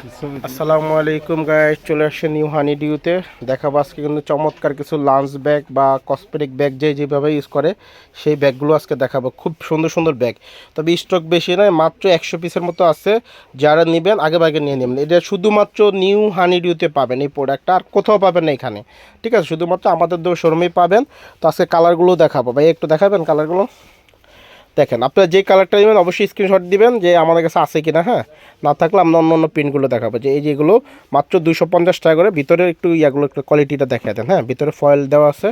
আসসালামু আলাইকুম গাইস চলে আসছে নিউ হানি ডিউতে দেখাবো আজকে কিন্তু চমৎকার কিছু লাঞ্চ ব্যাগ বা কসমেটিক ব্যাগ যে যেভাবে ইউজ করে, সেই ব্যাগগুলো আজকে দেখাবো। খুব সুন্দর সুন্দর ব্যাগ তবে স্টক বেশি নয়, মাত্র একশো পিসের মতো আছে। যারা নেবেন আগে ভাগে নিয়ে নেবেন। এটা শুধুমাত্র নিউ হানি ডিউতে পাবেন এই প্রোডাক্টটা আর কোথাও পাবেন না এখানে। ঠিক আছে? শুধুমাত্র আমাদের শোরুমেই পাবেন। তো আজকে কালারগুলো দেখাবো। ভাই, একটু দেখাবেন কালারগুলো দেখেন, আপনারা যে কালারটা নেবেন, অবশ্যই স্ক্রিনশট দিবেন যে আমাদের কাছে আছে কিনা হ্যাঁ? না থাকলে আমরা অন্য অন্য প্রিন্টগুলো দেখাবো। যে এই যেগুলো মাত্র দুশো পঞ্চাশ টাকা করে, ভিতরে একটু ইয়াগুলো, একটু কোয়ালিটিটা দেখা দেন হ্যাঁ? ভিতরে ফয়েল দেওয়া আছে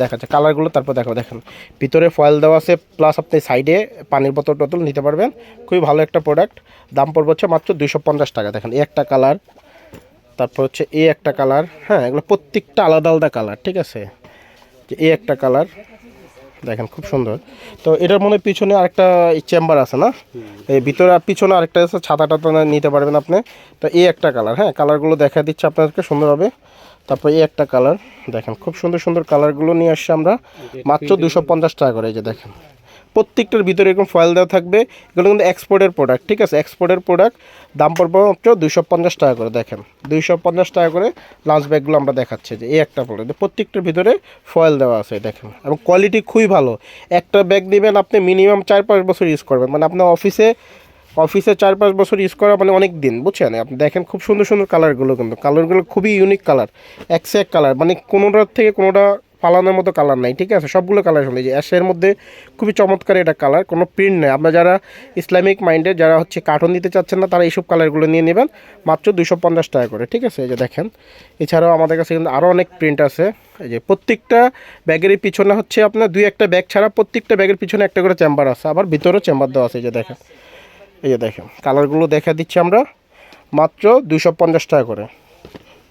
দেখা যাচ্ছে কালারগুলো তারপর দেখাবো, দেখেন। ভিতরে ফয়েল দেওয়া আছে প্লাস আপনি সাইডে পানির বোতল টোতল নিতে পারবেন। খুবই ভালো একটা প্রোডাক্ট দাম পড়বে হচ্ছে মাত্র দুশো পঞ্চাশ টাকা, দেখেন। এই একটা কালার তারপর হচ্ছে এই একটা কালার হ্যাঁ? এগুলো প্রত্যেকটা আলাদা আলাদা কালার ঠিক আছে? যে এই একটা কালার দেখেন খুব সুন্দর। তো এটার মনে পিছনে আরেকটা চেম্বার আছে না? এই ভিতরে আর পিছনে আরেকটা আছে ছাতাটা তো নিতে পারবেন আপনি। তো এই একটা কালার হ্যাঁ কালারগুলো দেখা দিচ্ছে আপনাদেরকে সুন্দরভাবে। তারপর এই একটা কালার দেখেন খুব সুন্দর সুন্দর কালারগুলো নিয়ে আসছি আমরা। মাত্র দুশো পঞ্চাশ টাকা করে এই যে দেখেন। প্রত্যেকটার ভিতরে এরকম ফয়েল দেওয়া থাকবে। এগুলো কিন্তু এক্সপোর্টের প্রোডাক্ট ঠিক আছে? এক্সপোর্টের প্রোডাক্ট দাম পড়বে মাত্র দুশো পঞ্চাশ টাকা করে, দেখেন। দুইশো পঞ্চাশ টাকা করে লাঞ্চ ব্যাগগুলো আমরা দেখাচ্ছি যে এই একটা প্রোডাক্ট প্রত্যেকটার ভিতরে ফয়েল দেওয়া আছে, দেখেন। এবং কোয়ালিটি খুবই ভালো। একটা ব্যাগ নেবেন আপনি মিনিমাম চার পাঁচ বছর ইউজ করবেন। মানে আপনার অফিসে অফিসে চার পাঁচ বছর ইউজ করা মানে অনেক দিন, বুঝছেন? আপনি দেখেন খুব সুন্দর সুন্দর কালারগুলো কিন্তু। কালারগুলো খুবই ইউনিক কালার একসে এক কালার মানে কোনোটার থেকে কোনোটা পালানোর মতো কালার নাই, ঠিক আছে? সবগুলো কালার শুনে যে অ্যাশের মধ্যে খুবই চমৎকার এটা কালার কোনো প্রিন্ট নেই। আপনারা যারা ইসলামিক মাইন্ডের যারা হচ্ছে কার্টুন দিতে চাচ্ছেন না, তারা এইসব কালারগুলো নিয়ে নেবেন। মাত্র দুশো পঞ্চাশ টাকা করে, ঠিক আছে? এই যে দেখেন। এছাড়াও আমাদের কাছে কিন্তু আরও অনেক প্রিন্ট আছে। এই যে প্রত্যেকটা ব্যাগের পিছনে হচ্ছে আপনার দুই একটা ব্যাগ ছাড়া প্রত্যেকটা ব্যাগের পিছনে একটা করে চেম্বার আছে, আবার ভিতরেও চেম্বার দেওয়া আছে, এই যে দেখেন। এই যে দেখেন কালারগুলো দেখা দিচ্ছি আমরা। মাত্র দুশো পঞ্চাশ টাকা করে।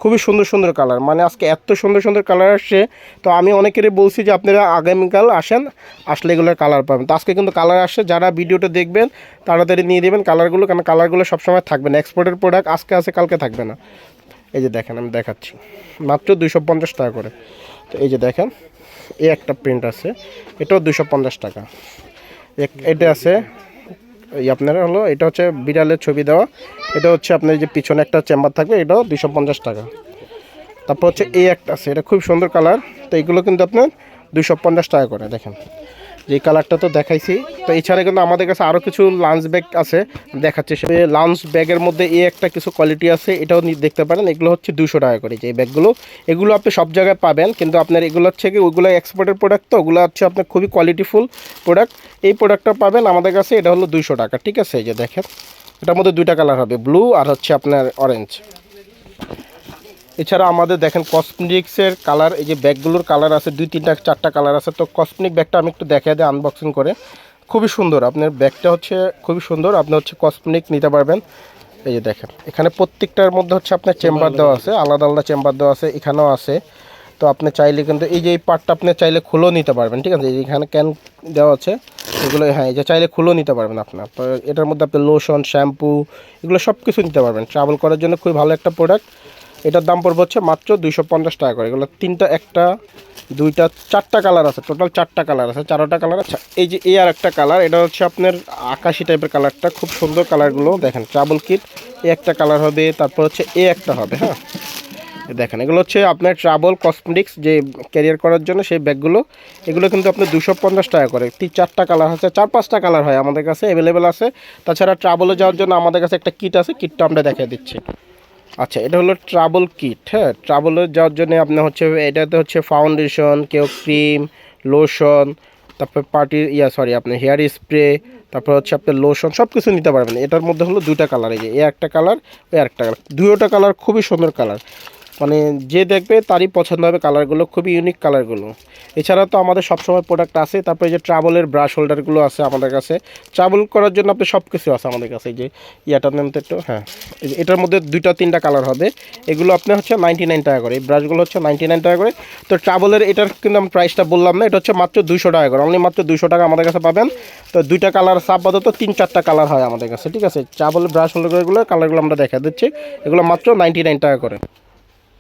খুবই সুন্দর সুন্দর কালার। মানে আজকে এত সুন্দর সুন্দর কালার আসছে, তো আমি অনেকেরই বলছি যে আপনারা আগামীকাল আসেন, আসলে এগুলোর কালার পাবেন। তো আজকে কিন্তু কালার আসছে, যারা ভিডিওটা দেখবেন, তাড়াতাড়ি নিয়ে দেবেন কালারগুলো, কারণ কালারগুলো সবসময় থাকবে না। এক্সপোর্টের প্রোডাক্ট আজকে আছে, কালকে থাকবে না। এই যে দেখেন, আমি দেখাচ্ছি। মাত্র দুশো পঞ্চাশ টাকা করে। তো এই যে দেখেন, এই একটা প্রিন্ট আছে, এটাও দুশো পঞ্চাশ টাকা। এটা আছে আপনার হলো, এটা হচ্ছে বিড়ালের ছবি দেওয়া। এটা হচ্ছে আপনার যে পিছনে একটা চেম্বার থাকবে, এটাও দুশো পঞ্চাশ টাকা। তারপর হচ্ছে এই একটা আছে, এটা খুব সুন্দর কালার। তো এইগুলো কিন্তু আপনার দুশো পঞ্চাশ টাকা করে, দেখেন। যে কালারটা তো দেখাইছি। তো এছাড়া কিন্তু আমাদের কাছে আরও কিছু লাঞ্চ ব্যাগ আছে দেখাচ্ছে। সে লাঞ্চ ব্যাগের মধ্যে এই একটা কিছু কোয়ালিটি আছে, এটাও দেখতে পারেন। এগুলো হচ্ছে দুশো টাকা করে যে ব্যাগগুলো। এগুলো আপনি সব জায়গায় পাবেন, কিন্তু আপনার এগুলো হচ্ছে কি ওইগুলো এক্সপোর্টের প্রোডাক্ট তো, ওগুলো হচ্ছে আপনার খুবই কোয়ালিটিফুল প্রোডাক্ট এই প্রোডাক্টটা পাবেন আমাদের কাছে, এটা হলো দুশো টাকা, ঠিক আছে? এই যে দেখেন, এটার মধ্যে দুইটা কালার হবে ব্লু আর হচ্ছে আপনার অরেঞ্জ এছাড়া আমাদের দেখেন কসমেটিক্সের কালার এই যে ব্যাগগুলোর কালার আছে দুই তিনটা চারটা কালার আছে। তো কসমেটিক ব্যাগটা আমি একটু দেখাই দিই আনবক্সিং করে। খুবই সুন্দর। আপনার ব্যাগটা হচ্ছে খুবই সুন্দর। আপনি হচ্ছে কসমেটিক নিতে পারবেন। এই যে দেখেন এখানে প্রত্যেকটার মধ্যে হচ্ছে আপনার চেম্বার দেওয়া আছে আলাদা আলাদা চেম্বার দেওয়া আছে এখানেও আছে। তো আপনি চাইলে কিন্তু এই যে এই পার্টটা আপনি চাইলে খুলেও নিতে পারবেন ঠিক আছে? এই এখানে ক্যান দেওয়া আছে এগুলো হ্যাঁ এই যে চাইলে খুলেও নিতে পারবেন আপনার তো এটার মধ্যে আপনি লোশন শ্যাম্পু এগুলো সব কিছু নিতে পারবেন। ট্রাভেল করার জন্য খুবই ভালো একটা প্রোডাক্ট এটার দাম পড়বে হচ্ছে মাত্র দুইশো পঞ্চাশ টাকা করে। এগুলো তিনটা, একটা, দুইটা, চারটা কালার আছে। টোটাল চারটা কালার আছে, চারোটা কালার। আছে এই যে এই আর একটা কালার, এটা হচ্ছে আপনার আকাশি টাইপের কালারটা। খুব সুন্দর কালারগুলো দেখেন ট্রাবল কিট এ একটা কালার হবে, তারপর হচ্ছে এ একটা হবে হ্যাঁ? দেখেন, এগুলো হচ্ছে আপনার ট্রাভেল কসমেটিক্স যে ক্যারিয়ার করার জন্য সেই ব্যাগগুলো। এগুলো কিন্তু আপনার দুশো পঞ্চাশ টাকা করে। তিন, চারটা কালার আছে, চার, পাঁচটা কালার হয় আমাদের কাছে অ্যাভেলেবেল আছে। তাছাড়া ট্রাভেলে যাওয়ার জন্য আমাদের কাছে একটা কিট আছে কিটটা আমরা দেখিয়ে দিচ্ছি। আচ্ছা এটা হলো ট্রাভেল কিট হ্যাঁ? ট্রাভেলে যাওয়ার জন্য আপনার হচ্ছে, এটাতে হচ্ছে ফাউন্ডেশন কেউ ক্রিম লোশন তারপর পার্টি ইয়া সরি আপনার হেয়ার স্প্রে তারপর হচ্ছে আপনার লোশন সব কিছু নিতে পারবেন। এটার মধ্যে হলো দুইটা কালার এই যে এ একটা কালার এ একটা কালার দুইটা কালার খুবই সুন্দর কালার মানে যে দেখবে তারই পছন্দ হবে কালারগুলো, খুবই ইউনিক কালারগুলো। এছাড়া তো আমাদের সবসময় প্রোডাক্ট আছে, তারপরে যে ট্রাভেলের ব্রাশ হোল্ডারগুলো আছে আমাদের কাছে। ট্রাভেল করার জন্য আপনি সব কিছু আছে আমাদের কাছে যে ইয়াটার নাম তো একটু হ্যাঁ। এটার মধ্যে দুইটা, তিনটা কালার হবে। এগুলো আপনার হচ্ছে নাইনটি নাইন টাকা করে, এই ব্রাশগুলো হচ্ছে নাইনটি নাইন টাকা করে। তো ট্রাভেলের এটার কিন্তু আমি প্রাইসটা বললাম না, এটা হচ্ছে মাত্র দুশো টাকা করে। অনলি মাত্র দুশো টাকা আমাদের কাছে পাবেন। তো দুইটা কালার আপাতত তিন, চারটা কালার হয় আমাদের কাছে, ঠিক আছে? ট্রাভেলের ব্রাশ হোল্ডারগুলো কালারগুলো আমরা দেখা দিচ্ছি। এগুলো মাত্র নাইনটি নাইন টাকা করে।